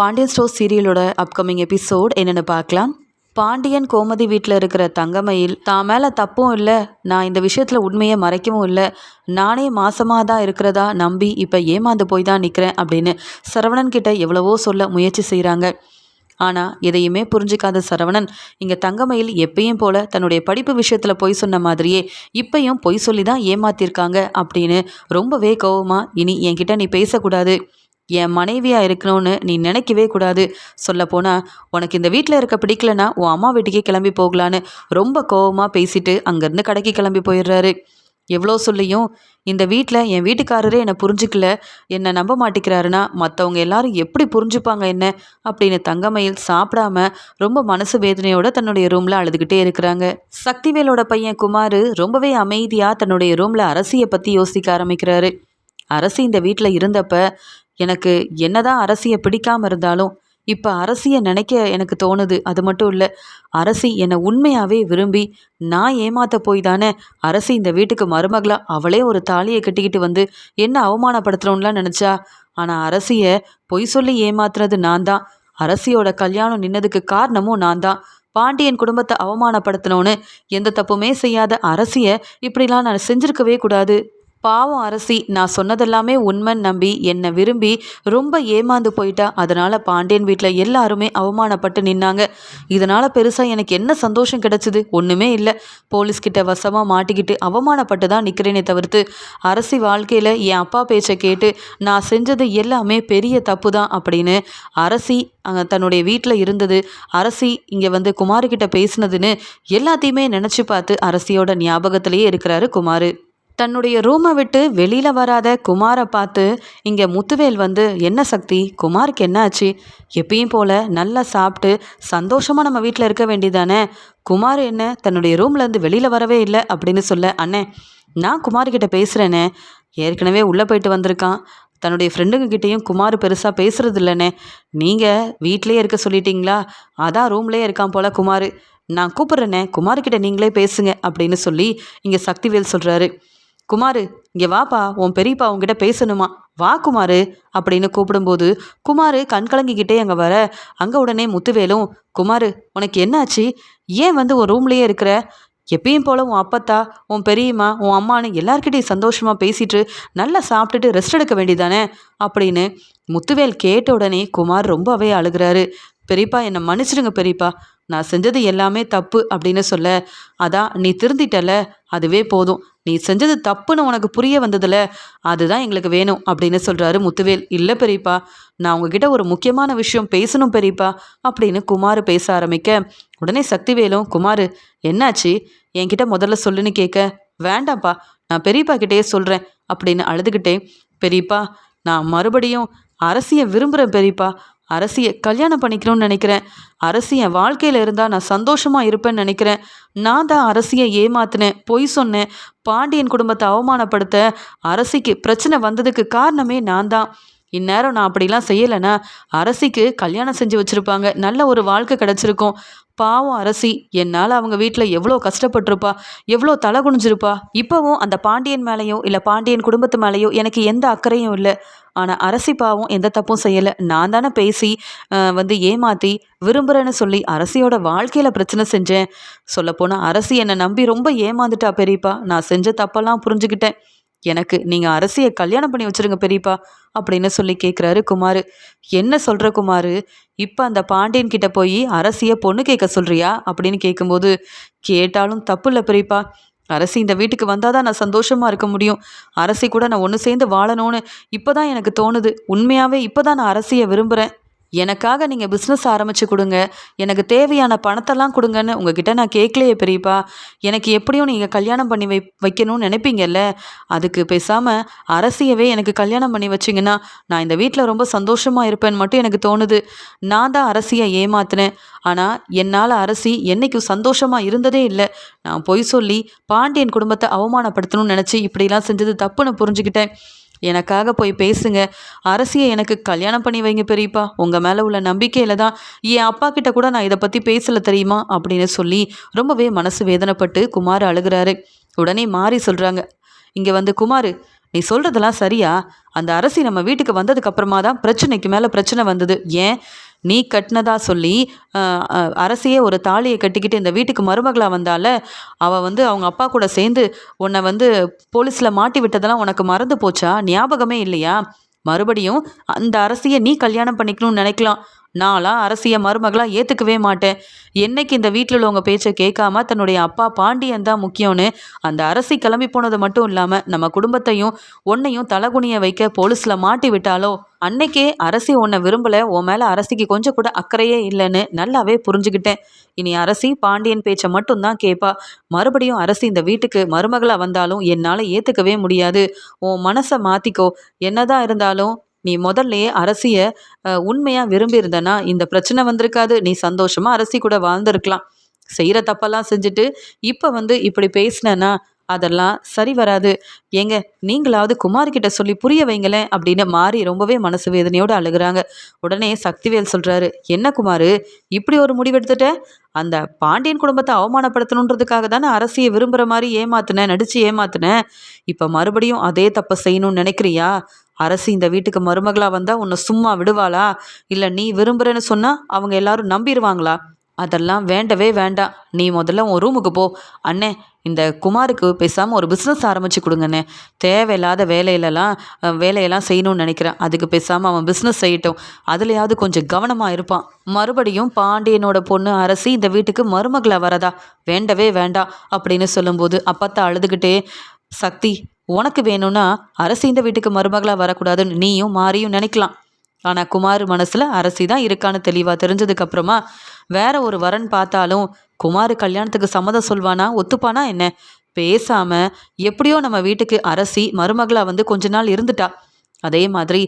Pandian store சீரியலோட upcoming episode என்னென்னு பார்க்கலாம். பாண்டியன் கோமதி வீட்டில் இருக்கிற தங்கமயில் தான் மேலே தப்பும் இல்லை. நான் இந்த விஷயத்தில் உண்மையை மறைக்கவும் இல்லை. நானே மாசமாக தான் இருக்கிறதா நம்பி இப்போ ஏமாந்து போய் தான் நிற்கிறேன் அப்படின்னு சரவணன் கிட்ட எவ்வளவோ சொல்ல முயற்சி செய்கிறாங்க ஆனால் எதையுமே புரிஞ்சிக்காத சரவணன் இங்கே தங்கமயில் எப்பயும் போல தன்னுடைய படிப்பு விஷயத்தில் பொய் சொன்ன மாதிரியே இப்பையும் பொய் சொல்லி தான் ஏமாத்திருக்காங்க அப்படின்னு ரொம்பவே கோவமாக இனி என்கிட்ட நீ பேசக்கூடாது. என் மனைவியாக இருக்கணும்னு நீ நினைக்கவே கூடாது. சொல்லப்போனால் உனக்கு இந்த வீட்டில் இருக்க பிடிக்கலனா உன் அம்மா வீட்டுக்கே கிளம்பி போகலான்னு ரொம்ப கோவமாக பேசிட்டு அங்கேருந்து கடைக்கு கிளம்பி போயிடுறாரு. எவ்வளோ சொல்லியும் இந்த வீட்டில் என் வீட்டுக்காரரே என்னை புரிஞ்சுக்கல என்னை நம்ப மாட்டேங்கிறாருன்னா மற்றவங்க எல்லாரும் எப்படி புரிஞ்சுப்பாங்க என்ன அப்படின்னு தங்கமயில் சாப்பிடாம ரொம்ப மனசு வேதனையோட தன்னுடைய ரூமில் அழுதுகிட்டே இருக்கிறாங்க. சக்திவேலோட பையன் குமார் ரொம்பவே அமைதியாக தன்னுடைய ரூமில் அரசியை பற்றி யோசிக்க ஆரம்பிக்கிறாரு. அரசி இந்த வீட்டில் இருந்தப்ப எனக்கு என்னதான் அரசியை பிடிக்காம இருந்தாலும் இப்போ அரசியை நினைக்க எனக்கு தோணுது. அது மட்டும் இல்லை அரசி என்னை உண்மையாகவே விரும்பி நான் ஏமாத்த போய் தானே அரசி இந்த வீட்டுக்கு மருமகளா அவளே ஒரு தாலியை கட்டிக்கிட்டு வந்து என்ன அவமானப்படுத்துகிறோம்லாம் நினச்சா? ஆனால் அரசியை பொய் சொல்லி ஏமாத்துறது நான் தான். அரசியோட கல்யாணம் நின்னதுக்கு காரணமும் நான் தான். பாண்டியன் குடும்பத்தை அவமானப்படுத்தினோன்னு எந்த தப்புமே செய்யாத அரசியை இப்படிலாம் நான் செஞ்சுருக்கவே கூடாது. பாவம் அரசி நான் சொன்னதெல்லாமே உண்மைன்னு நம்பி என்னை விரும்பி ரொம்ப ஏமாந்து போயிட்டா. அதனால் பாண்டியன் வீட்டில் எல்லாருமே அவமானப்பட்டு நின்னாங்க. இதனால் பெருசாக எனக்கு என்ன சந்தோஷம் கிடச்சிது? ஒன்றுமே இல்லை. போலீஸ்கிட்ட வசமாக மாட்டிக்கிட்டு அவமானப்பட்டு தான் நிற்கிறேனே தவிர்த்து அரசி வாழ்க்கையில் என் அப்பா பேச்சை கேட்டு நான் செஞ்சது எல்லாமே பெரிய தப்பு தான் அப்படின்னு அரசி அங்கே தன்னுடைய வீட்டில் இருந்தது. அரசி இங்கே வந்து குமார்கிட்ட பேசினதுன்னு எல்லாத்தையுமே நினச்சி பார்த்து அரசியோட ஞாபகத்திலேயே இருக்கிறாரு குமார். தன்னுடைய ரூமை விட்டு வெளியில் வராத குமாரை பார்த்து இங்கே முத்துவேல் வந்து என்ன சக்தி? குமாருக்கு என்ன ஆச்சு? எப்பயும் போல் நல்லா சாப்பிட்டு சந்தோஷமாக நம்ம வீட்டில் இருக்க வேண்டியதானே? குமார் என்ன தன்னுடைய ரூம்லேருந்து வெளியில் வரவே இல்லை? அப்படின்னு சொல்ல அண்ணே நான் குமார்கிட்ட பேசுகிறேனே ஏற்கனவே உள்ளே போயிட்டு வந்திருக்கான். தன்னுடைய ஃப்ரெண்டுங்க கிட்டேயும் குமார் பெருசாக பேசுறது இல்லைண்ணே நீங்கள் வீட்லேயே இருக்க சொல்லிட்டீங்களா? அதான் ரூம்லேயே இருக்கான் போல் குமார். நான் கூப்பிட்றேண்ணே குமார்கிட்ட நீங்களே பேசுங்க அப்படின்னு சொல்லி இங்கே சக்திவேல் சொல்கிறாரு குமாரு இங்கே வாப்பா உன் பெரியப்பா உங்ககிட்ட பேசணுமா? வா குமாரு அப்படின்னு கூப்பிடும்போது குமாரு கண்கலங்கிக்கிட்டே அங்கே வர அங்கே உடனே முத்துவேலும் குமாரு உனக்கு என்னாச்சு? ஏன் வந்து உன் ரூம்லேயே இருக்கிற? எப்பயும் போல் உன் அப்பத்தா உன் பெரியம்மா உன் அம்மானு எல்லாருக்கிட்டையும் சந்தோஷமாக பேசிட்டு நல்லா சாப்பிட்டுட்டு ரெஸ்ட் எடுக்க வேண்டியதானே அப்படின்னு முத்துவேல் கேட்ட உடனே குமார் ரொம்பவே அழுகிறாரு. பெரியப்பா என்னை மன்னிச்சிடுங்க பெரியப்பா. நான் செஞ்சது எல்லாமே தப்பு அப்படின்னு சொல்ல அதான் நீ திருந்திட்டல அதுவே போதும். நீ செஞ்சது தப்புன்னு உனக்கு புரிய வந்ததுல அதுதான் எங்களுக்கு வேணும் அப்படின்னு சொல்கிறாரு முத்துவேல். இல்லை பெரியப்பா நான் உங்ககிட்ட ஒரு முக்கியமான விஷயம் பேசணும் பெரியப்பா அப்படின்னு குமார் பேச ஆரம்பிக்க உடனே சக்திவேலும் குமார் என்னாச்சு? என்கிட்ட முதல்ல சொல்லுன்னு கேட்க வேண்டாம்ப்பா நான் பெரியப்பா கிட்டேயே சொல்கிறேன் அப்படின்னு அழுதுகிட்டே பெரியப்பா நான் மறுபடியும் அரசியை விரும்புகிறேன் பெரியப்பா அரசியை கல்யாணம் பண்ணிக்கணும்னு நினைக்கிறேன். அரசி என் வாழ்க்கையில் இருந்தால் நான் சந்தோஷமாக இருப்பேன்னு நினைக்கிறேன். நான் தான் அரசியை ஏமாத்தினேன் பொய் சொன்னேன் பாண்டியன் குடும்பத்தை அவமானப்படுத்த அரசிக்கு பிரச்சனை வந்ததுக்கு காரணமே நான் தான். இந்நேரம் நான் அப்படிலாம் செய்யலைன்னா அரசிக்கு கல்யாணம் செஞ்சு வச்சுருப்பாங்க. நல்ல ஒரு வாழ்க்கை கிடச்சிருக்கும். பாவம் அரசி என்னால் அவங்க வீட்டில் எவ்வளோ கஷ்டப்பட்டிருப்பா எவ்வளோ தலை குனிஞ்சிருப்பா. இப்போவும் அந்த பாண்டியன் மேலேயோ இல்லை பாண்டியன் குடும்பத்து மேலேயோ எனக்கு எந்த அக்கறையும் இல்லை. ஆனால் அரசி பாவம் எந்த தப்பும் செய்யலை. நான் தானே பேசி வந்து ஏமாற்றி விரும்புகிறேன்னு சொல்லி அரசியோட வாழ்க்கையில் பிரச்சனை செஞ்சேன். சொல்லப்போனால் அரசி என்னை நம்பி ரொம்ப ஏமாந்துட்டா பெரியப்பா. நான் செஞ்ச தப்பெல்லாம் புரிஞ்சுக்கிட்டேன். எனக்கு நீங்கள் அரசியை கல்யாணம் பண்ணி வச்சுருங்க பெரியப்பா அப்படின்னு சொல்லி கேட்குறாரு குமார். என்ன சொல்கிற குமார்? இப்போ அந்த பாண்டியன் கிட்ட போய் அரசியை பொண்ணு கேட்க சொல்கிறியா அப்படின்னு கேட்கும்போது கேட்டாலும் தப்பு இல்லை பெரியப்பா. அரசி இந்த வீட்டுக்கு வந்தால் தான் நான் சந்தோஷமாக இருக்க முடியும். அரசி கூட நான் ஒன்று சேர்ந்து வாழணும்னு இப்போ தான் எனக்கு தோணுது. உண்மையாகவே இப்போ தான் நான் அரசியை விரும்புகிறேன் எனக்காக நீங்கள் பிஸ்னஸ் ஆரம்பித்து கொடுங்க. எனக்கு தேவையான பணத்தெல்லாம் கொடுங்கன்னு உங்ககிட்ட நான் கேட்கலையே பெரியப்பா எனக்கு எப்படியும் நீங்கள் கல்யாணம் பண்ணி வை வைக்கணும்னு நினைப்பீங்கல்ல? அதுக்கு பேசாமல் அரசியவே எனக்கு கல்யாணம் பண்ணி வச்சிங்கன்னா நான் இந்த வீட்டில் ரொம்ப சந்தோஷமாக இருப்பேன்னு மட்டும் எனக்கு தோணுது. நான் தான் அரசியை ஏமாத்தினேன். ஆனால் என்னால் அரசி என்றைக்கும் சந்தோஷமாக இருந்ததே இல்லை. நான் பொய் சொல்லி பாண்டியன் குடும்பத்தை அவமானப்படுத்தணும்னு நினச்சி இப்படிலாம் செஞ்சது தப்புன்னு புரிஞ்சுக்கிட்டேன். எனக்காக போய் பேசுங்க. அரசியை எனக்கு கல்யாணம் பண்ணி வைங்க பெரியப்பா. உங்கள் மேலே உள்ள நம்பிக்கையில் தான் என் அப்பா கிட்ட கூட நான் இதை பற்றி பேசலை தெரியுமா? அப்படின்னு சொல்லி ரொம்பவே மனசு வேதனைப்பட்டு குமார் அழுகிறாரு. உடனே மாறி சொல்கிறாங்க இங்கே வந்து குமார் நீ சொல்கிறதெல்லாம் சரியா? அந்த அரசி நம்ம வீட்டுக்கு வந்ததுக்கு அப்புறமா தான் பிரச்சனைக்கு மேலே பிரச்சனை வந்தது. ஏன்? நீ கட்டினதா சொல்லி அரசியே ஒரு தாலியை கட்டிக்கிட்டு இந்த வீட்டுக்கு மருமகளாக வந்தால அவள் வந்து அவங்க அப்பா கூட சேர்ந்து உன்னை வந்து போலீஸில் மாட்டி விட்டதெல்லாம் உனக்கு மறந்து போச்சா? ஞாபகமே இல்லையா? மறுபடியும் அந்த அரசியை நீ கல்யாணம் பண்ணிக்கணும்னு நினைக்கலாம். நான்லாம் அரசியை மருமகளாக ஏற்றுக்கவே மாட்டேன். என்னைக்கு இந்த வீட்டில் உள்ளவங்க பேச்சை கேட்காம தன்னுடைய அப்பா பாண்டியன் தான் முக்கியம்னு அந்த அரசி கிளம்பி போனது மட்டும் இல்லாமல் நம்ம குடும்பத்தையும் உன்னையும் தலகுனிய வைக்க போலீஸில் மாட்டி விட்டாலோ? அன்னைக்கே அரசி உன்னை விரும்பலை உன் மேலே அரசிக்கு கொஞ்சம் கூட அக்கறையே இல்லைன்னு நல்லாவே புரிஞ்சுக்கிட்டேன் இனி அரசி பாண்டியன் பேச்சை மட்டும்தான் கேட்பா மறுபடியும் அரசி இந்த வீட்டுக்கு மருமகளாக வந்தாலும் என்னால் ஏற்றுக்கவே முடியாது. உன் மனசை மாற்றிக்கோ என்னதான் இருந்தாலும் நீ முதல்லையே அரசியை உண்மையாக விரும்பியிருந்தனா இந்த பிரச்சனை வந்திருக்காது. நீ சந்தோஷமாக அரசி கூட வாழ்ந்திருக்கலாம். செய்கிற தப்பெல்லாம் செஞ்சுட்டு இப்போ வந்து இப்படி பேசினேன்னா அதெல்லாம் சரி வராது. ஏங்க நீங்களாவது குமார்கிட்ட சொல்லி புரிய வைங்களேன் அப்படின்னு மாறி ரொம்பவே மனசு வேதனையோடு அழுகுறாங்க. உடனே சக்திவேல் சொல்கிறாரு என்ன குமார் இப்படி ஒரு முடிவெடுத்துட்ட? அந்த பாண்டியன் குடும்பத்தை அவமானப்படுத்தணுன்றதுக்காக தானே அரசியை விரும்புகிற மாதிரி ஏமாத்தினேன் நடித்து ஏமாத்தினேன் இப்போ மறுபடியும் அதே தப்பை செய்யணும்னு நினைக்கிறியா? அரசு இந்த வீட்டுக்கு மருமகளாக வந்தால் உன்னை சும்மா விடுவாளா? இல்லை நீ விரும்புகிறேன்னு சொன்னால் அவங்க எல்லாரும் நம்பிடுவாங்களா? அதெல்லாம் வேண்டவே வேண்டாம் நீ முதல்ல உன் ரூமுக்கு போ. அண்ணே இந்த குமாருக்கு பேசாமல் ஒரு பிஸ்னஸ் ஆரம்பித்து கொடுங்கண்ணே. தேவையில்லாத வேலையிலலாம் வேலையெல்லாம் செய்யணும்னு நினைக்கிறேன். அதுக்கு பேசாமல் அவன் பிஸ்னஸ் செய்யட்டும். அதுலேயாவது கொஞ்சம் கவனமாக இருப்பான். மறுபடியும் பாண்டியனோட பொண்ணு அரசி இந்த வீட்டுக்கு மருமகளாக வரதா? வேண்டவே வேண்டாம் அப்படின்னு சொல்லும்போது அப்பத்தா அழுதுகிட்டே சக்தி உனக்கு வேணும்னா அரசி இந்த வீட்டுக்கு மருமகளாக வரக்கூடாதுன்னு நீயும் மாறியும் நினைக்கலாம். ஆனால் குமார் மனசில் அரசி தான் இருக்கான்னு தெளிவாக தெரிஞ்சதுக்கப்புறமா வேற ஒரு வரன் பார்த்தாலும் குமார் கல்யாணத்துக்கு சம்மதம் சொல்வானா? ஒத்துப்பானா என்ன? பேசாம எப்படியோ நம்ம வீட்டுக்கு அரசி மருமகளாக வந்து கொஞ்ச நாள் இருந்துட்டா. அதே மாதிரி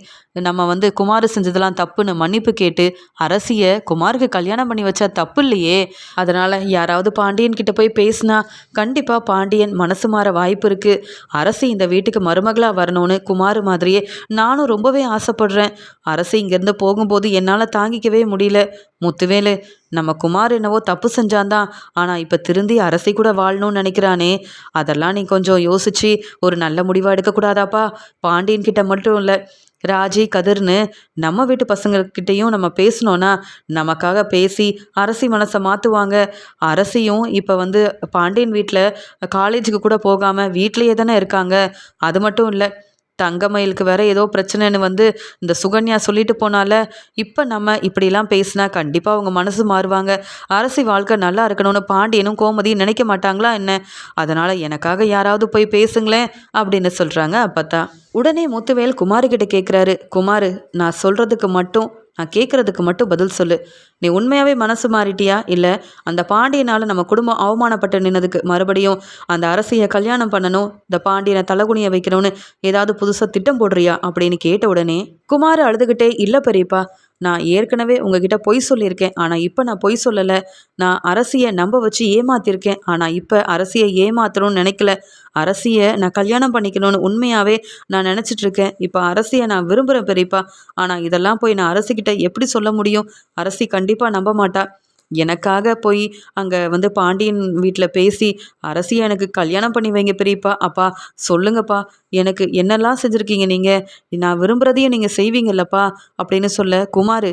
நம்ம வந்து குமார் செஞ்சதெல்லாம் தப்புன்னு மன்னிப்பு கேட்டு அரசியை குமாருக்கு கல்யாணம் பண்ணி வச்சா தப்பு இல்லையே அதனால் யாராவது பாண்டியன் கிட்ட போய் பேசினா கண்டிப்பாக பாண்டியன் மனசு மாற வாய்ப்பு இருக்குது அரசி இந்த வீட்டுக்கு மருமகளாக வரணும்னு குமார் மாதிரியே நானும் ரொம்பவே ஆசைப்படுறேன். அரசி இங்கேருந்து போகும்போது என்னால் தாங்கிக்கவே முடியல. முத்துவேலு நம்ம குமார் என்னவோ தப்பு செஞ்சான்தான். ஆனால் இப்போ திருந்தி அரசி கூட வாழணும்னு நினைக்கிறானே. அதெல்லாம் நீ கொஞ்சம் யோசிச்சு ஒரு நல்ல முடிவாக எடுக்கக்கூடாதாப்பா? பாண்டியன் கிட்ட மட்டும் இல்லை. ராஜி கதிர்னு நம்ம வீட்டு பசங்கக்கிட்டேயும் நம்ம பேசினோன்னா நமக்காக பேசி அரசி மனசை மாற்றுவாங்க அரசியும் இப்போ வந்து பாண்டியன் வீட்டில் காலேஜுக்கு கூட போகாமல் வீட்லேயே தானே இருக்காங்க. அது மட்டும் இல்லை. தங்கமயிலுக்கு வேற ஏதோ பிரச்சனைன்னு வந்து இந்த சுகன்யா சொல்லிட்டு போனால இப்போ நம்ம இப்படிலாம் பேசினா கண்டிப்பாக அவங்க மனசு மாறுவாங்க. அரசி வாழ்க்கை நல்லா இருக்கணும்னு பாண்டியனும் கோமதியும் நினைக்க மாட்டாங்களா என்ன? அதனால் எனக்காக யாராவது போய் பேசுங்களேன் அப்படின்னு சொல்கிறாங்க அப்பத்தா. உடனே முத்துவேல் குமாருக்கிட்ட கேட்குறாரு குமார் நான் சொல்கிறதுக்கு மட்டும் நான் கேட்குறதுக்கு மட்டும் பதில் சொல்லு. நீ உண்மையாகவே மனசு மாறிட்டியா? இல்லை அந்த பாண்டியனால் நம்ம குடும்பம் அவமானப்பட்டு நின்னதுக்கு மறுபடியும் அந்த அரசியை கல்யாணம் பண்ணணும் இந்த பாண்டியனை தலகுனிய வைக்கணும்னு ஏதாவது புதுசாக திட்டம் போடுறியா? அப்படின்னு கேட்ட உடனே குமார் அழுதுகிட்டே இல்லை பெரியப்பா நான் ஏற்கனவே உங்ககிட்ட பொய் சொல்லியிருக்கேன். ஆனால் இப்போ நான் பொய் சொல்லலை. நான் அரசியை நம்ப வச்சு ஏமாத்திருக்கேன். ஆனால் இப்போ அரசியை ஏமாத்தணும்னு நினைக்கல. அரசியை நான் கல்யாணம் பண்ணிக்கணும்னு உண்மையாகவே நான் நினச்சிட்டு இருக்கேன் இப்போ அரசியை நான் விரும்புகிறேன் பெரியப்பா. ஆனால் இதெல்லாம் போய் நான் அரசிக்கிட்ட எப்படி சொல்ல முடியும்? அரசி கண்டிப்பாக நம்ப மாட்டா. எனக்காக போய் அங்கே வந்து பாண்டியன் வீட்டில் பேசி அரசியை எனக்கு கல்யாணம் பண்ணி வைங்க பெரியப்பா. அப்பா சொல்லுங்கப்பா. எனக்கு என்னெல்லாம் செஞ்சுருக்கீங்க நீங்கள் நான் விரும்புகிறதையும் நீங்கள் செய்வீங்கல்லப்பா அப்படின்னு சொல்ல குமார்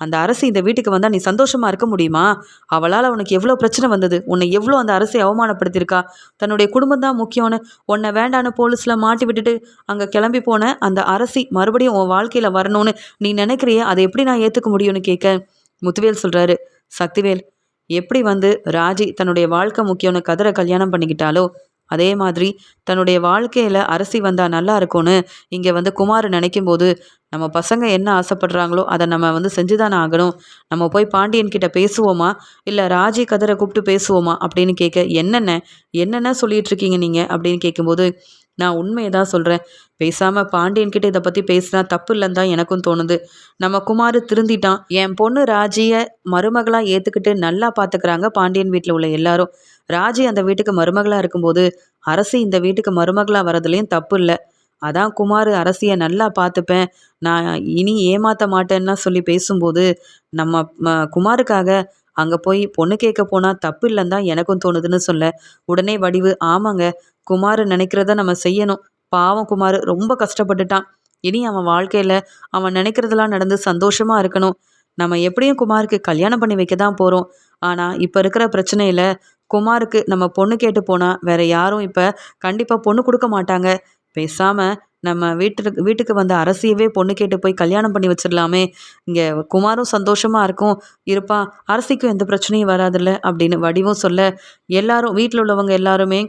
அந்த அரசு இந்த வீட்டுக்கு வந்தால் நீ சந்தோஷமாக இருக்க முடியுமா? அவளால் உனக்கு எவ்வளோ பிரச்சனை வந்தது? உன்னை எவ்வளோ அந்த அரசை அவமானப்படுத்தியிருக்கா? தன்னுடைய குடும்பம் தான் முக்கியம்னு உன்னை வேண்டான்னு போலீஸில் மாட்டி விட்டுட்டு அங்கே கிளம்பி போன அந்த அரசி மறுபடியும் உன் வாழ்க்கையில் வரணும்னு நீ நினைக்கிறியே? அதை எப்படி நான் ஏற்றுக்க முடியும்னு கேட்க முத்துவேல் சொல்கிறாரு சக்திவேல் எப்படி வந்து ராஜி தன்னுடைய வாழ்க்கை முக்கியம்னு கதிரை கல்யாணம் பண்ணிக்கிட்டாலோ அதே மாதிரி தன்னுடைய வாழ்க்கையில் அரசி வந்தால் நல்லா இருக்கும்னு இங்கே வந்து குமார் நினைக்கும் போது நம்ம பசங்க என்ன ஆசைப்படுறாங்களோ அதை நம்ம வந்து செஞ்சு தானே ஆகணும். நம்ம போய் பாண்டியன் கிட்ட பேசுவோமா? இல்லை ராஜி கதிரை கூப்பிட்டு பேசுவோமா? அப்படின்னு கேட்க என்னென்ன? என்னென்ன சொல்லிட்டு இருக்கீங்க நீங்கள் அப்படின்னு கேட்கும்போது நான் உண்மையை தான் சொல்கிறேன் பேசாமல் பாண்டியன்கிட்ட இதை பற்றி பேசினா தப்பு இல்லைன்னு தான் எனக்கும் தோணுது. நம்ம குமார் திருந்திட்டான். என் பொண்ணு ராஜியை மருமகளாக ஏற்றுக்கிட்டு நல்லா பார்த்துக்கிறாங்க பாண்டியன் வீட்டில் உள்ள எல்லாரும். ராஜி அந்த வீட்டுக்கு மருமகளாக இருக்கும்போது அரசி இந்த வீட்டுக்கு மருமகளாக வரதுலேயும் தப்பு இல்லை. அதான் குமார் அரசியை நல்லா பார்த்துப்பேன் நான் இனி ஏமாற்ற மாட்டேன்னா சொல்லி பேசும்போது நம்ம ம- குமாருக்காக அங்கே போய் பொண்ணு கேட்க போனால் தப்பு இல்லைன்னு தான் எனக்கும் தோணுதுன்னு சொல்ல. உடனே வடிவு ஆமாங்க குமார் நினைக்கிறத நம்ம செய்யணும். பாவம் குமார் ரொம்ப கஷ்டப்பட்டுட்டான். இனி அவன் வாழ்க்கையில் அவன் நினைக்கிறதெல்லாம் நடந்து சந்தோஷமாக இருக்கணும். நம்ம எப்படியும் குமாருக்கு கல்யாணம் பண்ணி வைக்க தான் போகிறோம் ஆனால் இப்போ இருக்கிற பிரச்சனையில் குமாருக்கு நம்ம பொண்ணு கேட்டு போனால் வேற யாரும் இப்போ கண்டிப்பாக பொண்ணு கொடுக்க மாட்டாங்க. பேசாமல் நம்ம வீட்டுக்கு வீட்டுக்கு வந்த அரசியவே பொண்ணு கேட்டு போய் கல்யாணம் பண்ணி வச்சிடலாமே. இங்கே குமாரும் சந்தோஷமாக இருக்கும். இருப்பான் அரசிக்கும் எந்த பிரச்சனையும் வராதுல்ல அப்படின்னு வடிவும் சொல்ல எல்லாரும் வீட்டில் உள்ளவங்க எல்லாருமே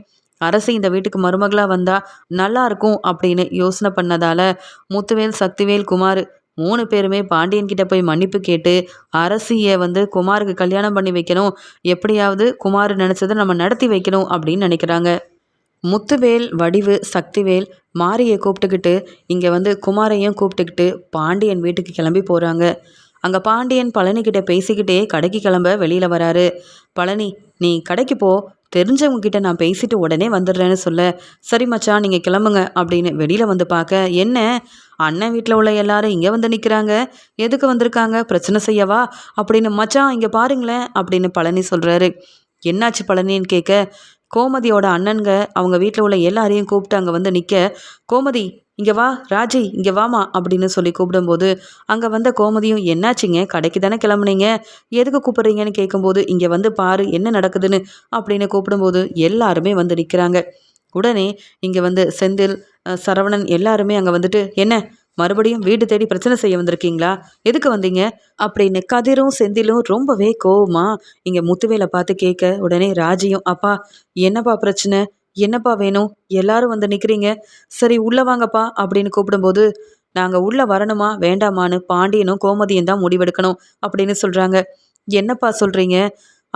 அரசி இந்த வீட்டுக்கு மருமகளாக வந்தால் நல்லா இருக்கும் அப்படின்னு யோசனை பண்ணதால் முத்துவேல் சக்திவேல் குமார் மூணு பேருமே பாண்டியன் கிட்ட போய் மன்னிப்பு கேட்டு அரசியை வந்து குமாருக்கு கல்யாணம் பண்ணி வைக்கணும். எப்படியாவது குமார் நினச்சதை நம்ம நடத்தி வைக்கணும் அப்படின்னு நினைக்கிறாங்க. முத்துவேல் வடிவு சக்திவேல் மாரியை கூப்பிட்டுக்கிட்டு இங்கே வந்து குமாரையும் கூப்பிட்டுக்கிட்டு பாண்டியன் வீட்டுக்கு கிளம்பி போகிறாங்க அங்கே பாண்டியன் பழனிக்கிட்ட பேசிக்கிட்டே கடைக்கு கிளம்ப வெளியில் வராரு. பழனி நீ கடைக்கு போ. தெரிஞ்சவங்க கிட்ட நான் பேசிட்டு உடனே வந்துடுறேன்னு சொல்ல. சரி மச்சான் நீங்கள் கிளம்புங்க அப்படின்னு வெளியில் வந்து பார்க்க என்ன? அண்ணன் வீட்டில் உள்ள எல்லாரும் இங்கே வந்து நிற்கிறாங்க எதுக்கு வந்திருக்காங்க? பிரச்சனை செய்யவா? அப்படின்னு மச்சான் இங்கே பாருங்களேன் அப்படின்னு பழனி சொல்கிறாரு என்னாச்சு பழனின்னு கேட்க கோமதியோட அண்ணனுங்க அவங்க வீட்டில் உள்ள எல்லாரையும் கூப்பிட்டு அங்கே வந்து நிற்க கோமதி இங்கே வா ராஜி இங்கே வாமா அப்படின்னு சொல்லி கூப்பிடும்போது அங்கே வந்த கோமதியும் என்னாச்சுங்க? கடைக்கு தானே கிளம்புனீங்க? எதுக்கு கூப்பிட்றீங்கன்னு கேட்கும்போது இங்கே வந்து பாரு என்ன நடக்குதுன்னு அப்படின்னு கூப்பிடும்போது எல்லாருமே வந்து நிற்கிறாங்க உடனே இங்கே வந்து செந்தில் சரவணன் எல்லாருமே அங்கே வந்துட்டு என்ன? மறுபடியும் வீடு தேடி பிரச்சனை செய்ய வந்திருக்கீங்களா? எதுக்கு வந்தீங்க? அப்படின்னு கதிரும் செந்திலும் ரொம்பவே கோவமா இங்கே முத்துவேலை பார்த்து கேட்க உடனே ராஜியும் அப்பா என்னப்பா பிரச்சனை? என்னப்பா வேணும்? எல்லாரும் வந்து நிற்கிறீங்க சரி உள்ளே வாங்கப்பா அப்படின்னு கூப்பிடும்போது நாங்கள் உள்ளே வரணுமா? வேண்டாமான்னு பாண்டியனும் கோமதியும் தான் முடிவெடுக்கணும் அப்படின்னு சொல்கிறாங்க என்னப்பா சொல்கிறீங்க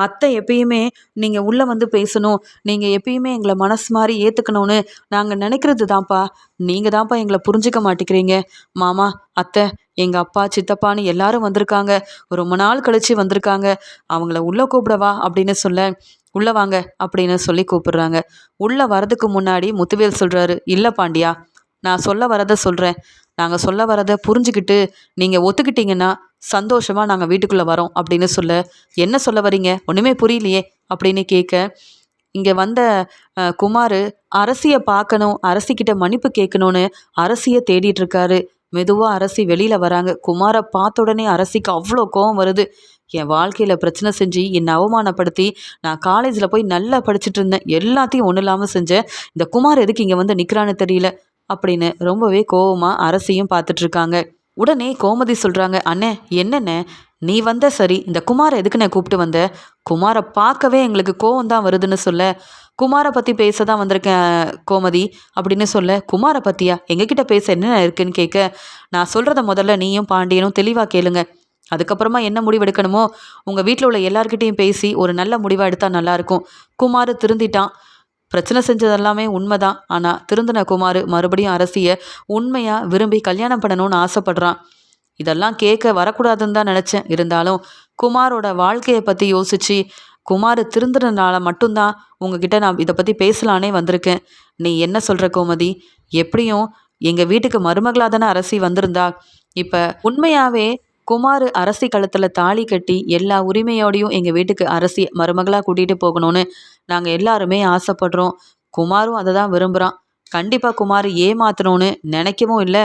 அத்தை எப்பயுமே நீங்கள் உள்ளே வந்து பேசணும். நீங்கள் எப்பயுமே எங்களை மனசு மாதிரி ஏற்றுக்கணும்னு நாங்கள் நினைக்கிறது தான்ப்பா நீங்கள் தான்ப்பா எங்களை புரிஞ்சுக்க மாட்டேங்கிறீங்க. மாமா அத்தை எங்கள் அப்பா சித்தப்பான்னு எல்லாரும் வந்திருக்காங்க. ரொம்ப நாள் கழித்து வந்திருக்காங்க. அவங்கள உள்ளே கூப்பிடவா அப்படின்னு சொல்ல உள்ளே வாங்க அப்படின்னு சொல்லி கூப்பிடுறாங்க. உள்ளே வரதுக்கு முன்னாடி முத்துவேல் சொல்கிறாரு இல்லை பாண்டியா நான் சொல்ல வரதை சொல்கிறேன் நாங்கள் சொல்ல வரதை புரிஞ்சுக்கிட்டு நீங்கள் ஒத்துக்கிட்டீங்கன்னா சந்தோஷமாக நாங்கள் வீட்டுக்குள்ளே வரோம் அப்படின்னு சொல்ல என்ன சொல்ல வரீங்க ஒன்றுமே புரியலையே அப்படின்னு கேட்க இங்கே வந்த குமார் அரசியை பார்க்கணும் அரசிக்கிட்ட மன்னிப்பு கேட்கணும்னு அரசியை தேடிட்டு இருக்காரு மெதுவாக அரசி வெளியில் வராங்க. குமாரை பார்த்த உடனே அரசிக்கு அவ்வளோ கோவம் வருது. என் வாழ்க்கையில் பிரச்சனை செஞ்சு என்னை அவமானப்படுத்தி நான் காலேஜில் போய் நல்லா படிச்சுட்டு இருந்தேன் எல்லாத்தையும் ஒன்றும் இல்லாமல் செஞ்சேன். இந்த குமார் எதுக்கு இங்கே வந்து நிற்கிறான்னு தெரியல அப்படின்னு ரொம்பவே கோவமாக அரசியும் பார்த்துட்ருக்காங்க உடனே கோமதி சொல்கிறாங்க அண்ணே என்னண்ணே? நீ வந்த சரி இந்த குமாரை எதுக்கு நான் கூப்பிட்டு வந்த? குமாரை பார்க்கவே எங்களுக்கு கோவம் தான் வருதுன்னு சொல்ல. குமாரை பற்றி பேச தான் வந்திருக்கேன் கோமதி அப்படின்னு சொல்ல. குமாரை பற்றியா எங்ககிட்ட பேச என்ன இருக்குன்னு கேட்க நான் சொல்கிறத முதல்ல நீயும் பாண்டியனும் தெளிவாக கேளுங்க. அதுக்கப்புறமா என்ன முடிவெடுக்கணுமோ உங்கள் வீட்டில் உள்ள எல்லார்கிட்டையும் பேசி ஒரு நல்ல முடிவாக எடுத்தால் நல்லாயிருக்கும் குமார் திருந்திட்டான். பிரச்சனை செஞ்சதெல்லாமே உண்மைதான். ஆனால் திருந்தின குமார் மறுபடியும் அரசியை உண்மையாக விரும்பி கல்யாணம் பண்ணணும்னு ஆசைப்படுறான். இதெல்லாம் கேட்க வரக்கூடாதுன்னு தான் நினச்சேன். இருந்தாலும் குமாரோட வாழ்க்கையை பற்றி யோசித்து குமார் திருந்துறதுனால மட்டும்தான் உங்ககிட்ட நான் இதை பற்றி பேசலானே வந்திருக்கேன். நீ என்ன சொல்கிற கோமதி? எப்படியும் எங்கள் வீட்டுக்கு மருமகளாக தானே அரசி வந்திருந்தா இப்போ உண்மையாகவே குமார் அரசி கழுத்தில் தாலி கட்டி எல்லா உரிமையோடையும் எங்கள் வீட்டுக்கு அரசி மருமகளாக கூட்டிகிட்டு போகணும்னு நாங்கள் எல்லாருமே ஆசைப்படுறோம். குமாரும் அதை தான் விரும்புகிறான் கண்டிப்பாக குமார் ஏமாத்தணும்னு நினைக்கவும் இல்லை.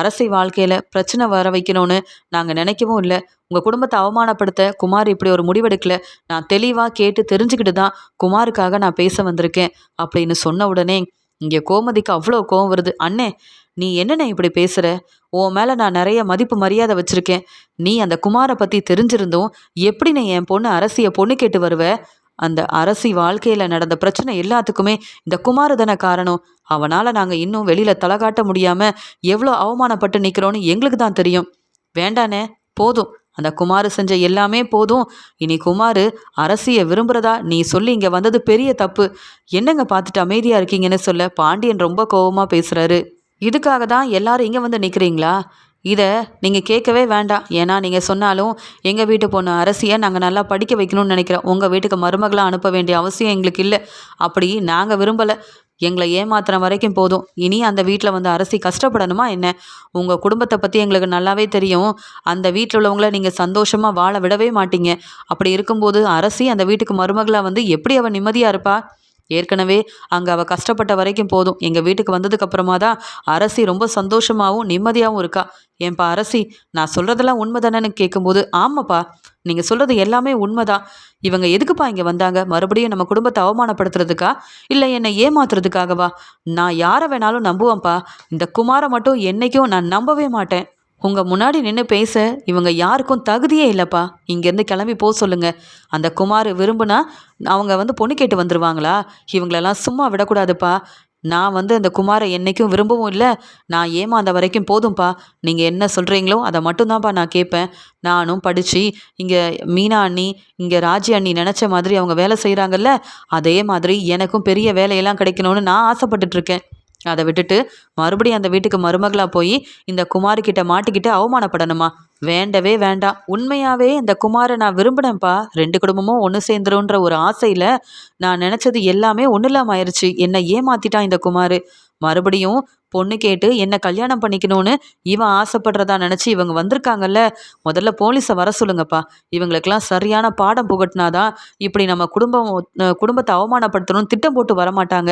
அரசி வாழ்க்கையில் பிரச்சனை வர வைக்கணும்னு நாங்கள் நினைக்கவும் இல்லை. உங்கள் குடும்பத்தை அவமானப்படுத்த குமார் இப்படி ஒரு முடிவெடுக்கல. நான் தெளிவாக கேட்டு தெரிஞ்சுக்கிட்டு தான் குமாருக்காக நான் பேச வந்திருக்கேன். அப்படின்னு சொன்ன உடனே இங்கே கோமதிக்கு அவ்வளோ கோவம் வருது. அண்ணே நீ என்னென்ன இப்படி பேசுகிற உன் மேலே நான் நிறைய மதிப்பு மரியாதை வச்சுருக்கேன். நீ அந்த குமாரை பற்றி தெரிஞ்சிருந்தும் எப்படி நீ என் பொண்ணு அரசியை பொண்ணு கேட்டு வருவ? அந்த அரசி வாழ்க்கையில் நடந்த பிரச்சனை எல்லாத்துக்குமே இந்த குமாரு தானே காரணம். அவனால் நாங்கள் இன்னும் வெளியில் தலை காட்ட முடியாமல் எவ்வளோ அவமானப்பட்டு நிற்கிறோன்னு எங்களுக்கு தான் தெரியும். வேண்டானே போதும். அந்த குமார் செஞ்ச எல்லாமே போதும். இனி குமார் அரசியை விரும்புகிறதா நீ சொல்லி இங்கே வந்தது பெரிய தப்பு. என்னங்க பார்த்துட்டு அமைதியாக இருக்கீங்கன்னு சொல்ல பாண்டியன் ரொம்ப கோபமாக பேசுகிறாரு இதுக்காக தான் எல்லாரும் இங்கே வந்து நிற்கிறீங்களா இதை நீங்கள் கேட்கவே வேண்டாம். ஏன்னா நீங்கள் சொன்னாலும் எங்கள் வீட்டு பொண்ணு அரசியை நாங்கள் நல்லா படிக்க வைக்கணும்னு நினைக்கிறோம் உங்கள் வீட்டுக்கு மருமகளாக அனுப்ப வேண்டிய அவசியம் எங்களுக்கு இல்லை. அப்படி நாங்கள் விரும்பலை. எங்களை ஏமாத்துற வரைக்கும் போதும். இனி அந்த வீட்டில் வந்து அரசி கஷ்டப்படணுமா என்ன? உங்கள் குடும்பத்தை பற்றி எங்களுக்கு நல்லாவே தெரியும். அந்த வீட்டில் உள்ளவங்கள நீங்கள் சந்தோஷமாக வாழ விடவே மாட்டீங்க. அப்படி இருக்கும்போது அரசி அந்த வீட்டுக்கு மருமகளாக வந்து எப்படி அவள் நிம்மதியாக இருப்பா? ஏற்கனவே அங்கே அவள் கஷ்டப்பட்ட வரைக்கும் போதும். எங்கள் வீட்டுக்கு வந்ததுக்கு அப்புறமா தான் அரசி ரொம்ப சந்தோஷமாகவும் நிம்மதியாகவும் இருக்கா. ஏன்பா அரசி நான் சொல்கிறதெல்லாம் உண்மை தானேன்னு கேட்கும்போது ஆமாப்பா நீங்கள் சொல்கிறது எல்லாமே உண்மைதான். இவங்க எதுக்குப்பா இங்கே வந்தாங்க? மறுபடியும் நம்ம குடும்பத்தை அவமானப்படுத்துறதுக்கா? இல்லை என்னை ஏமாத்துறதுக்காகவா? நான் யாரை வேணாலும் நம்புவேன்ப்பா இந்த குமாரை மட்டும் என்னைக்கும் நான் நம்பவே மாட்டேன். உங்கள் முன்னாடி நின்று பேச இவங்க யாருக்கும் தகுதியே இல்லைப்பா. இங்கேருந்து கிளம்பி போக சொல்லுங்க. அந்த குமார் விரும்புனா அவங்க வந்து பொண்ணு கேட்டு வந்துடுவாங்களா இவங்களெல்லாம் சும்மா விடக்கூடாதுப்பா. நான் வந்து அந்த குமாரை என்றைக்கும் விரும்பவும் இல்லை. நான் ஏமாந்த வரைக்கும் போதும்ப்பா நீங்கள் என்ன சொல்கிறீங்களோ அதை மட்டும்தான்ப்பா நான் கேட்பேன். நானும் படித்து இங்கே மீனா அண்ணி இங்கே ராஜி அண்ணி நினச்ச மாதிரி அவங்க வேலை செய்கிறாங்கல்ல அதே மாதிரி எனக்கும் பெரிய வேலையெல்லாம் கிடைக்கணும்னு நான் ஆசைப்பட்டுட்ருக்கேன் அதை விட்டுட்டு மறுபடியும் அந்த வீட்டுக்கு மருமகளாக போய் இந்த குமார்கிட்ட மாட்டிக்கிட்டு அவமானப்படணுமா? வேண்டவே வேண்டாம் உண்மையாகவே இந்த குமாரை நான் விரும்பினேன்ப்பா. ரெண்டு குடும்பமும் ஒன்று சேர்ந்துருன்ற ஒரு ஆசையில் நான் நினச்சது எல்லாமே ஒன்றும் இல்லாமல் ஆயிடுச்சு என்னை ஏமாத்திட்டான் இந்த குமார். மறுபடியும் பொண்ணு கேட்டு என்ன கல்யாணம் பண்ணிக்கணும்னு இவன் ஆசைப்படுறதா நினச்சி இவங்க வந்திருக்காங்கல்ல? முதல்ல போலீஸை வர சொல்லுங்கப்பா. இவங்களுக்கெல்லாம் சரியான பாடம் புகட்டினாதான் இப்படி நம்ம குடும்பம் குடும்பத்தை அவமானப்படுத்தணும்னு திட்டம் போட்டு வரமாட்டாங்க.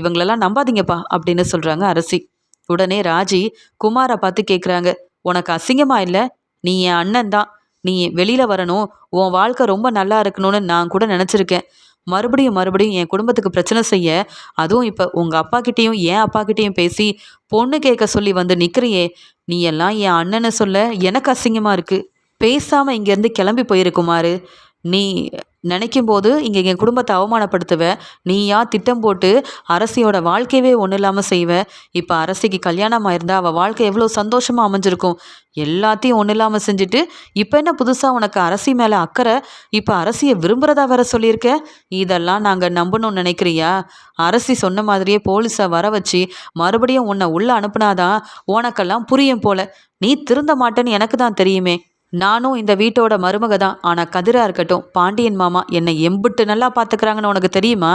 இவங்களெல்லாம் நம்பாதீங்கப்பா அப்படின்னு சொல்கிறாங்க அரசி. உடனே ராஜி குமாரை பார்த்து கேட்குறாங்க உனக்கு அசிங்கமா இல்லை? நீ என் அண்ணன் தான் நீ வெளியில் வரணும். உன் வாழ்க்கை ரொம்ப நல்லா இருக்கணும்னு நான் கூட நினச்சிருக்கேன். மறுபடியும் மறுபடியும் என் குடும்பத்துக்கு பிரச்சனை செய்ய அதுவும் இப்போ உங்கள் அப்பாக்கிட்டேயும் ஏன் என் பேசி பொண்ணு கேட்க சொல்லி வந்து நிற்கிறியே நீ எல்லாம் என் அண்ணனை சொல்ல எனக்கு அசிங்கமாக இருக்குது பேசாமல் இங்கேருந்து கிளம்பி போயிருக்குமாறு. நீ நினைக்கும் போது இங்கே என் குடும்பத்தை அவமானப்படுத்துவ. நீயா திட்டம் போட்டு அரசியோட வாழ்க்கையவே ஒன்றும் இல்லாமல் செய்வ. இப்போ அரசிக்கு கல்யாணம் ஆயிருந்தா அவள் வாழ்க்கை எவ்வளோ சந்தோஷமாக அமைஞ்சிருக்கும். எல்லாத்தையும் ஒன்றும் இல்லாமல் செஞ்சுட்டு இப்போ என்ன புதுசாக உனக்கு அரசி மேலே அக்கறை? இப்போ அரசியை விரும்புகிறதா வேற சொல்லியிருக்க? இதெல்லாம் நாங்கள் நம்பணும்னு நினைக்கிறியா? அரசி சொன்ன மாதிரியே போலீஸை வர வச்சு மறுபடியும் உன்னை உள்ளே அனுப்புனாதான் உனக்கெல்லாம் புரியும் போல. நீ திருந்த மாட்டேன்னு எனக்கு தான் தெரியுமே. நானும் இந்த வீட்டோட மருமக தான். ஆனால் கதிரா இருக்கட்டும் பாண்டியன் மாமா என்னை எம்பிட்டு நல்லா பார்த்துக்கிறாங்கன்னு உனக்கு தெரியுமா?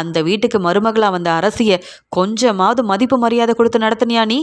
அந்த வீட்டுக்கு மருமகளாக வந்த அரசியை கொஞ்சமாவது மதிப்பு மரியாதை கொடுத்து நடத்தினியா நீ?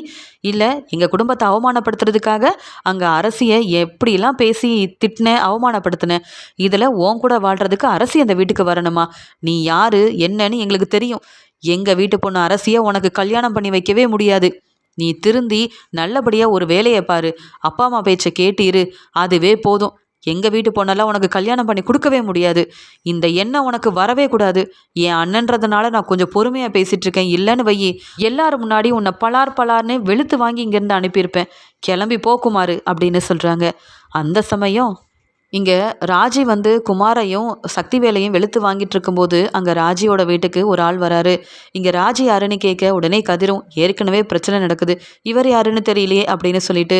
இல்லை எங்கள் குடும்பத்தை அவமானப்படுத்துறதுக்காக அங்கே அரசியை எப்படிலாம் பேசி திட்டின அவமானப்படுத்தின? இதில் உன் கூட வாழ்கிறதுக்கு அரசி அந்த வீட்டுக்கு வரணுமா? நீ யாரு என்னன்னு எங்களுக்கு தெரியும். எங்கள் வீட்டு பொண்ணு அரசியை உனக்கு கல்யாணம் பண்ணி வைக்கவே முடியாது. நீ திருந்தி நல்லபடியாக ஒரு வேலையை பாரு. அப்பா அம்மா பேச்சை கேட்டிரு அதுவே போதும். எங்கள் வீட்டு பொண்ணெல்லாம் உனக்கு கல்யாணம் பண்ணி கொடுக்கவே முடியாது. இந்த எண்ணம் உனக்கு வரவே கூடாது. என் அண்ணன்றதுனால நான் கொஞ்சம் பொறுமையாக பேசிகிட்டு இருக்கேன். இல்லைன்னு வையி எல்லாரும் முன்னாடி உன்னை பலார் பலார்னு வெளுத்து வாங்கி இங்கேருந்து அனுப்பியிருப்பேன். கிளம்பி போக்குமாறு அப்படின்னு சொல்கிறாங்க அந்த சமயம் இங்கே ராஜி வந்து குமாரையும் சக்திவேலையும் வெளுத்து வாங்கிட்டு இருக்கும்போது அங்கே ராஜியோட வீட்டுக்கு ஒரு ஆள் வராரு. இங்கே ராஜி யாருன்னு கேட்க உடனே கதிரும் ஏற்கனவே பிரச்சனை நடக்குது. இவர் யாருன்னு தெரியலையே அப்படின்னு சொல்லிட்டு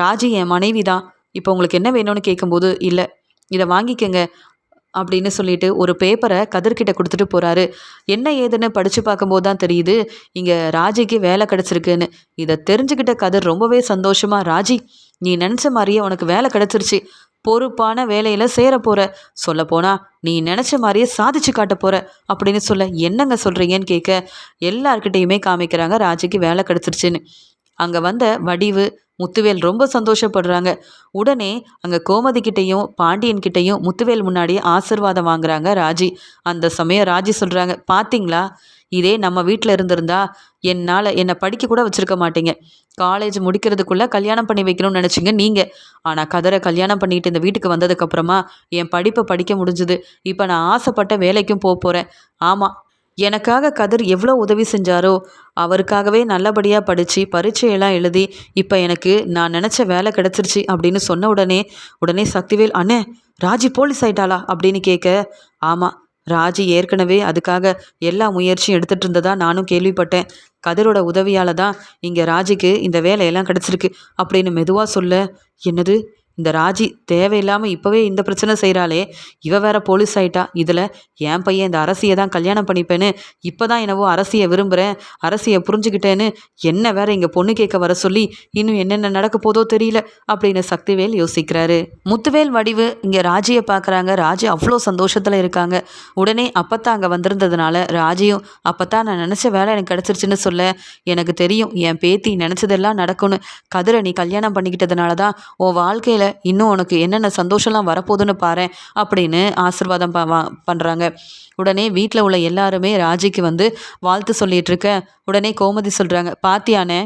ராஜி என் மனைவி தான். இப்போ உங்களுக்கு என்ன வேணும்னு கேட்கும்போது இல்லை இதை வாங்கிக்கங்க அப்படின்னு சொல்லிட்டு ஒரு பேப்பரை கதிர்கிட்ட கொடுத்துட்டு போகிறாரு என்ன ஏதுன்னு படித்து பார்க்கும்போது தான் தெரியுது இங்கே ராஜிக்கு வேலை கிடச்சிருக்குன்னு. இதை தெரிஞ்சுக்கிட்ட கதிர் ரொம்பவே சந்தோஷமா ராஜி நீ நினச்ச மாதிரியே உனக்கு வேலை கிடச்சிருச்சு. பொறுப்பான வேலையில் சேர போகிற சொல்லப்போனால் நீ நினச்ச மாதிரியே சாதிச்சு காட்ட போகிற அப்படின்னு சொல்ல என்னங்க சொல்கிறீங்கன்னு கேட்க எல்லார்கிட்டேயுமே காமிக்கிறாங்க ராஜிக்கு வேலை கிடச்சிருச்சுன்னு. அங்கே வந்த வடிவு முத்துவேல் ரொம்ப சந்தோஷப்படுறாங்க. உடனே அங்கே கோமதி கிட்டேயும் பாண்டியன் கிட்டேயும் முத்துவேல் முன்னாடியே ஆசிர்வாதம் வாங்குறாங்க ராஜி. அந்த சமயம் ராஜி சொல்கிறாங்க பார்த்தீங்களா இதே நம்ம வீட்டில் இருந்திருந்தா என்னால் என்னை படிக்க கூட வச்சுருக்க மாட்டீங்க. காலேஜ் முடிக்கிறதுக்குள்ளே கல்யாணம் பண்ணி வைக்கணும்னு நினச்சிங்க நீங்கள் ஆனால் கதரை கல்யாணம் பண்ணிட்டு இந்த வீட்டுக்கு வந்ததுக்கப்புறமா என் படிப்பை படிக்க முடிஞ்சுது. இப்போ நான் ஆசைப்பட்ட வேலைக்கும் போக போகிறேன் ஆமாம் எனக்காக கதிர் எவ்வளோ உதவி செஞ்சாரோ அவருக்காகவே நல்லபடியாக படித்து பரீட்சையெல்லாம் எழுதி இப்போ எனக்கு நான் நினச்ச வேலை கிடச்சிருச்சு அப்படின்னு சொன்ன உடனே உடனே சக்திவேல் அண்ணே ராஜி போலீஸ் ஆயிட்டாளா? அப்படின்னு கேட்க ஆமாம் ராஜி ஏற்கனவே அதுக்காக எல்லா முயற்சியும் எடுத்துகிட்டு இருந்ததா நானும் கேள்விப்பட்டேன். கதிரோட உதவியால் தான் இங்கே ராஜிக்கு இந்த வேலையெல்லாம் கிடச்சிருக்கு. அப்படின்னு மெதுவாக சொல்ல என்னது? இந்த ராஜி தேவையில்லாமல் இப்போவே இந்த பிரச்சனை செய்கிறாளே இவ வேற போலீஸ் ஆயிட்டா. இதில் என் பையன் இந்த அரசியை தான் கல்யாணம் பண்ணிப்பேன்னு இப்போ தான் என்னவோ அரசியை விரும்புகிறேன் அரசியை புரிஞ்சுக்கிட்டேன்னு என்ன வேற இங்கே பொண்ணு கேட்க வர சொல்லி இன்னும் என்னென்ன நடக்க போதோ தெரியல அப்படின்னு சக்திவேல் யோசிக்கிறாரு. முத்துவேல் வடிவு இங்கே ராஜியை பார்க்குறாங்க ராஜி அவ்வளோ சந்தோஷத்தில் இருக்காங்க. உடனே அப்பத்தான் அங்கே வந்திருந்ததுனால ராஜியும் அப்பத்தான் நான் நினச்ச வேலை எனக்கு கிடச்சிருச்சுன்னு சொல்ல. எனக்கு தெரியும் என் பேத்தி நினச்சதெல்லாம் நடக்கும்னு. கதிரை நீ கல்யாணம் பண்ணிக்கிட்டதுனால தான் உன் வாழ்க்கையில் வேலை இன்னும் உனக்கு என்னென்ன சந்தோஷம்லாம் வரப்போகுதுன்னு பாரு அப்படின்னு ஆசிர்வாதம் ப பண்ணுறாங்க உடனே வீட்டில் உள்ள எல்லாருமே ராஜிக்கு வந்து வாழ்த்து சொல்லிட்டு இருக்க. உடனே கோமதி சொல்கிறாங்க பாத்தியானே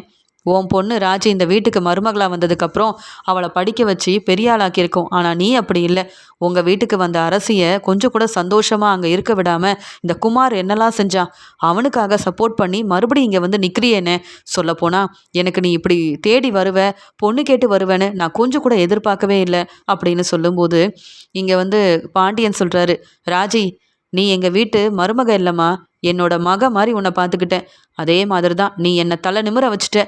உன் பொண்ணு ராஜி இந்த வீட்டுக்கு மருமகளாக வந்ததுக்கப்புறம் அவளை படிக்க வச்சு பெரிய ஆளாக்கியிருக்கோம். ஆனால் நீ அப்படி இல்லை. உங்கள் வீட்டுக்கு வந்த அரசியை கொஞ்சம் கூட சந்தோஷமாக அங்கே இருக்க விடாமல் இந்த குமார் என்னெல்லாம் செஞ்சான் அவனுக்காக சப்போர்ட் பண்ணி மறுபடியும் இங்கே வந்து நிற்கிறியேன்னு சொல்லப்போனால் எனக்கு நீ இப்படி தேடி வருவ பொண்ணு கேட்டு வருவேன்னு நான் கொஞ்சம் கூட எதிர்பார்க்கவே இல்லை அப்படின்னு சொல்லும்போது இங்கே வந்து பாண்டியன் சொல்கிறாரு ராஜி நீ எங்கள் வீட்டு மருமக இல்லைம்மா. என்னோட மக மாதிரி உன்னை பார்த்துக்கிட்டேன். அதே மாதிரி தான் நீ என்னை தலை நிமிர வச்சுட்ட.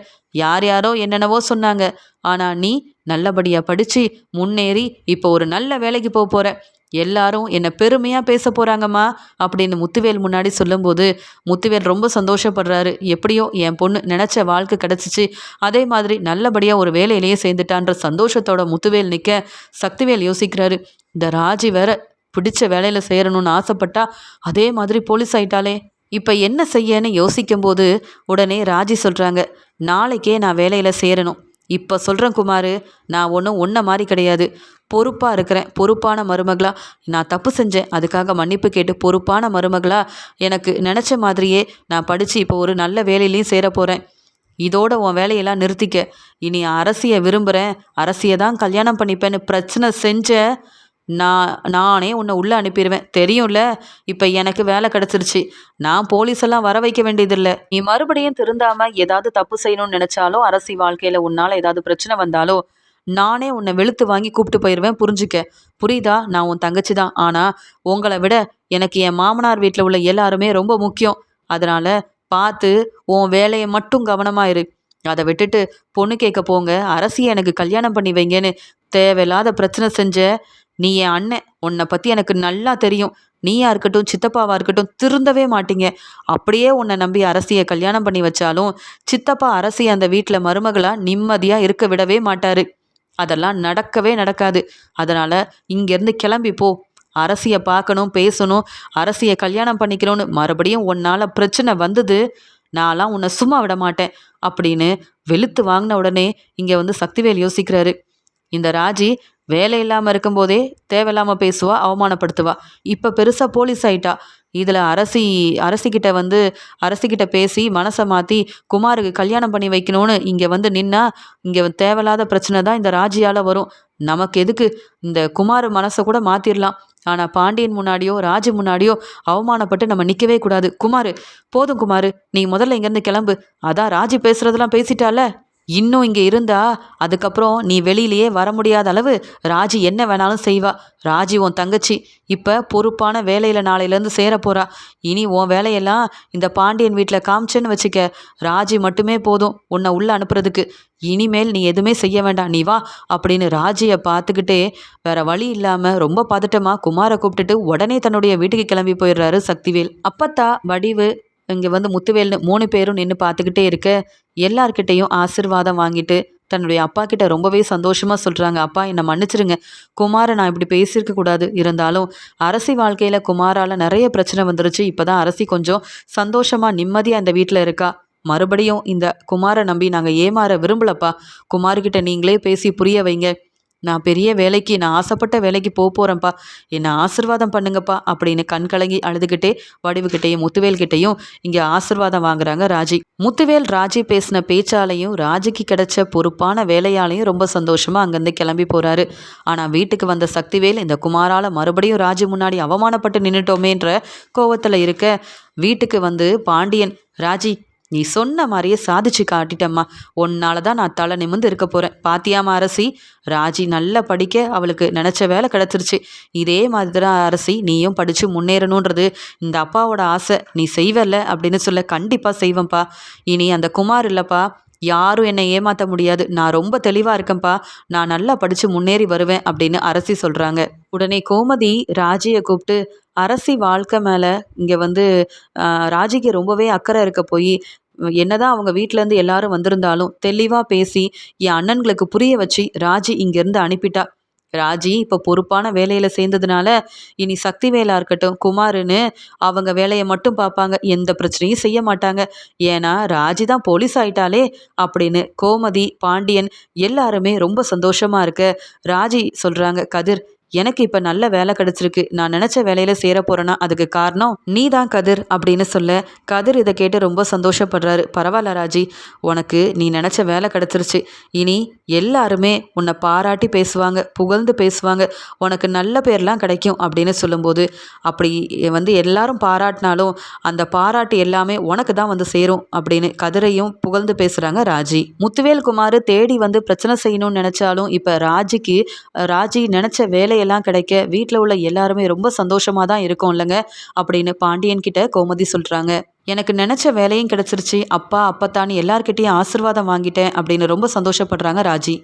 யார் யாரோ என்னென்னவோ சொன்னாங்க. ஆனால் நீ நல்லபடியாக படித்து முன்னேறி இப்போ ஒரு நல்ல வேலைக்கு போக போகிற எல்லாரும் என்னை பெருமையாக பேச போகிறாங்கம்மா அப்படின்னு முத்துவேல் முன்னாடி சொல்லும்போது முத்துவேல் ரொம்ப சந்தோஷப்படுறாரு. எப்படியோ என் பொண்ணு நினச்ச வாழ்க்கை கிடச்சிச்சு. அதே மாதிரி நல்லபடியாக ஒரு வேலையிலேயே சேர்ந்துட்டான்ற சந்தோஷத்தோட முத்துவேல் நிற்க சக்திவேல் யோசிக்கிறாரு. இந்த ராஜி வேற பிடிச்ச வேலையில் சேரணும்னு ஆசைப்பட்டா அதே மாதிரி போலீஸ் ஆயிட்டாலே இப்போ என்ன செய்யன்னு யோசிக்கும்போது உடனே ராஜி சொல்கிறாங்க நாளைக்கே நான் வேலையில் சேரணும். இப்போ சொல்கிறேன் குமார் நான் ஒன்றும் ஒன்றை மாதிரி கிடையாது. பொறுப்பாக இருக்கிறேன். பொறுப்பான மருமகளா நான் தப்பு செஞ்சேன். அதுக்காக மன்னிப்பு கேட்டு பொறுப்பான மருமகளா எனக்கு நினச்ச மாதிரியே நான் படித்து இப்போ ஒரு நல்ல வேலையிலையும் சேர போகிறேன் இதோட உன் வேலையெல்லாம் நிறுத்திக்க. இனி அரசியை விரும்புகிறேன் அரசியை தான் கல்யாணம் பண்ணிப்பேன்னு பிரச்சனை செஞ்ச நான் நானே உன்னை உள்ளே அனுப்பிடுவேன் தெரியும்ல? இப்போ எனக்கு வேலை கிடச்சிருச்சு. நான் போலீஸ் எல்லாம் வர வைக்க வேண்டியதில்லை. நீ மறுபடியும் திருந்தாமல் ஏதாவது தப்பு செய்யணும்னு நினச்சாலோ அரசி வாழ்க்கையில் உன்னால் ஏதாவது பிரச்சனை வந்தாலோ நானே உன்னை வெளுத்து வாங்கி கூப்பிட்டு போயிடுவேன். புரிஞ்சுக்க? புரியுதா? நான் உன் தங்கச்சி தான். ஆனால் உங்களை விட எனக்கு என் மாமனார் வீட்டில் உள்ள எல்லாருமே ரொம்ப முக்கியம். அதனால் பார்த்து உன் வேலையை மட்டும் கவனமாக இரு. அதை விட்டுட்டு பொண்ணு கேட்க போங்க. அரசியை எனக்கு கல்யாணம் பண்ணி வைங்கன்னு தேவையில்லாத பிரச்சனை செஞ்ச நீ என் அண்ணன். உன்னை பற்றி எனக்கு நல்லா தெரியும். நீயா இருக்கட்டும் சித்தப்பாவா இருக்கட்டும் திருந்தவே மாட்டீங்க. அப்படியே உன்னை நம்பி அரசியை கல்யாணம் பண்ணி வச்சாலும் சித்தப்பா அரசி அந்த வீட்டில் மருமகளாக நிம்மதியாக இருக்க விடவே மாட்டார். அதெல்லாம் நடக்கவே நடக்காது. அதனால் இங்கேருந்து கிளம்பி போ. அரசியை பார்க்கணும் பேசணும் அரசியை கல்யாணம் பண்ணிக்கணும்னு மறுபடியும் உன்னால் பிரச்சனை வந்தது. நான்லாம் உன்னை சும்மா விட மாட்டேன் அப்படின்னு வெளுத்து வாங்கின உடனே இங்கே வந்து சக்திவேல் யோசிக்கிறாரு. இந்த ராஜி வேலை இல்லாமல் இருக்கும்போதே தேவையில்லாமல் பேசுவா அவமானப்படுத்துவா. இப்போ பெருசாக போலீஸ் ஆயிட்டா. இதில் அரசி அரசிக்கிட்ட வந்து அரசிக்கிட்ட பேசி மனசை மாற்றி குமாருக்கு கல்யாணம் பண்ணி வைக்கணும்னு இங்கே வந்து நின்னா இங்கே தேவையில்லாத பிரச்சனை தான் இந்த ராஜியால் வரும். நமக்கு எதுக்கு? இந்த குமார் மனசை கூட மாற்றிடலாம் ஆனால் பாண்டியன் முன்னாடியோ ராஜு முன்னாடியோ அவமானப்பட்டு நம்ம நிற்கவே கூடாது. குமார் போதும் குமார் நீ முதல்ல இங்கேருந்து கிளம்பு. அதான் ராஜி பேசுகிறதெல்லாம் பேசிட்டால. இன்னும் இங்கே இருந்தா அதுக்கப்புறம் நீ வெளியிலேயே வர முடியாத அளவு ராஜி என்ன வேணாலும் செய்வா. ராஜி உன் தங்கச்சி. இப்போ பொறுப்பான வேலையில் நாளையிலேருந்து சேர போகிறா இனி உன் வேலையெல்லாம் இந்த பாண்டியன் வீட்டில் காமிச்சேன்னு வச்சுக்க ராஜி மட்டுமே போதும் உன்னை உள்ளே அனுப்புறதுக்கு. இனிமேல் நீ எதுவுமே செய்ய வேண்டாம். நீ வா அப்படின்னு ராஜியை பார்த்துக்கிட்டே வேற வழி இல்லாமல் ரொம்ப பதட்டமாக குமாரை கூப்பிட்டுட்டு உடனே தன்னுடைய வீட்டுக்கு கிளம்பி போயிடுறாரு சக்திவேல். அப்பத்தா வடிவு இங்கே வந்து முத்துவேல்னு மூணு பேரும் நின்று பார்த்துக்கிட்டே இருக்க எல்லார்கிட்டேயும் ஆசிர்வாதம் வாங்கிட்டு தன்னுடைய அப்பா கிட்ட ரொம்பவே சந்தோஷமாக சொல்கிறாங்க அப்பா என்னை மன்னிச்சிருங்க. குமாரை நான் இப்படி பேசியிருக்க கூடாது. இருந்தாலும் அரசி வாழ்க்கையில் குமாரால் நிறைய பிரச்சனை வந்துருச்சு. இப்போ தான் அரசி கொஞ்சம் சந்தோஷமாக நிம்மதியாக அந்த வீட்டில் இருக்கா? மறுபடியும் இந்த குமாரை நம்பி நாங்கள் ஏமாற விரும்பலப்பா. குமார்கிட்ட நீங்களே பேசி புரிய வைங்க. நான் பெரிய வேலைக்கு நான் ஆசைப்பட்ட வேலைக்கு போக போகிறேன்ப்பா என்னை ஆசிர்வாதம் பண்ணுங்கப்பா அப்படின்னு கண் கலங்கி அழுதுகிட்டே வடிவுகிட்டையும் முத்துவேல்கிட்டையும் இங்கே ஆசிர்வாதம் வாங்குறாங்க ராஜி. முத்துவேல் ராஜி பேசின பேச்சாலையும் ராஜிக்கு கிடைச்ச பொறுப்பான வேலையாலையும் ரொம்ப சந்தோஷமாக அங்கேருந்து கிளம்பி போகிறாரு ஆனால் வீட்டுக்கு வந்த சக்திவேல் இந்த குமாரால் மறுபடியும் ராஜி முன்னாடி அவமானப்பட்டு நின்றுட்டோமேன்ற கோவத்தில் இருக்க வீட்டுக்கு வந்து பாண்டியன் ராஜி நீ சொன்ன மாதிரியே சாதிச்சு காட்டிட்டம்மா. உன்னால தான் நான் தலை நிமிந்து இருக்க போகிறேன் பாத்தியாமா அரசி ராஜி நல்லா படிக்க அவளுக்கு நினச்ச வேலை கிடச்சிருச்சு. இதே மாதிரி தான் அரசி நீயும் படித்து முன்னேறணுன்றது. இந்த அப்பாவோட ஆசை நீ செய்வல்ல அப்படின்னு சொல்ல கண்டிப்பாக செய்வேன்ப்பா. இனி அந்த குமார் இல்லைப்பா. யாரும் என்னை ஏமாற்ற முடியாது. நான் ரொம்ப தெளிவாக இருக்கேன்ப்பா. நான் நல்லா படித்து முன்னேறி வருவேன் அப்படின்னு அரசி சொல்கிறாங்க உடனே கோமதி ராஜியை கூப்பிட்டு அரசி வாழ்க்கை மேலே இங்கே வந்து ராஜிக்கு ரொம்பவே அக்கறை இருக்க போய் என்னதான் அவங்க வீட்டிலேருந்து எல்லாரும் வந்திருந்தாலும் தெளிவாக பேசி என் அண்ணன்களுக்கு புரிய வச்சு ராஜி இங்கேருந்து அனுப்பிட்டா. ராஜி இப்போ பொறுப்பான வேலையில் சேர்ந்ததுனால இனி சக்தி வேலா இருக்கட்டும் குமாருன்னு அவங்க வேலையை மட்டும் பார்ப்பாங்க. எந்த பிரச்சனையும் செய்ய மாட்டாங்க. ஏன்னா ராஜி தான் போலீஸ் ஆயிட்டாலே அப்படின்னு கோமதி பாண்டியன் எல்லாருமே ரொம்ப சந்தோஷமாக இருக்க. ராஜி சொல்கிறாங்க கதிர் எனக்கு இப்போ நல்ல வேலை கிடச்சிருக்கு. நான் நினச்ச வேலையில் சேர போகிறேன்னா அதுக்கு காரணம் நீ தான் கதிர் அப்படின்னு சொல்ல கதிர் இதை கேட்டு ரொம்ப சந்தோஷப்படுறாரு. பரவாயில்ல ராஜி உனக்கு நீ நினச்ச வேலை கிடச்சிருச்சு. இனி எல்லாருமே உன்னை பாராட்டி பேசுவாங்க புகழ்ந்து பேசுவாங்க. உனக்கு நல்ல பேர்லாம் கிடைக்கும் அப்படின்னு சொல்லும்போது அப்படி வந்து எல்லாரும் பாராட்டினாலும் அந்த பாராட்டு எல்லாமே உனக்கு தான் வந்து சேரும் அப்படின்னு கதிரையும் புகழ்ந்து பேசுகிறாங்க ராஜி. முத்துவேல் குமார் தேடி வந்து பிரச்சனை செய்யணும்னு நினச்சாலும் இப்போ ராஜிக்கு ராஜி நினச்ச வேலை வேலையெல்லாம் கிடைக்க வீட்டில் உள்ள எல்லாருமே ரொம்ப சந்தோஷமாக தான் இருக்கும் இல்லைங்க அப்படின்னு பாண்டியன் கிட்ட கோமதி சொல்கிறாங்க எனக்கு நினச்ச வேலையும் கிடச்சிருச்சு. அப்பா அப்பத்தான்னு எல்லார்கிட்டேயும் ஆசிர்வாதம் வாங்கிட்டேன் அப்படின்னு ரொம்ப சந்தோஷப்படுறாங்க ராஜி.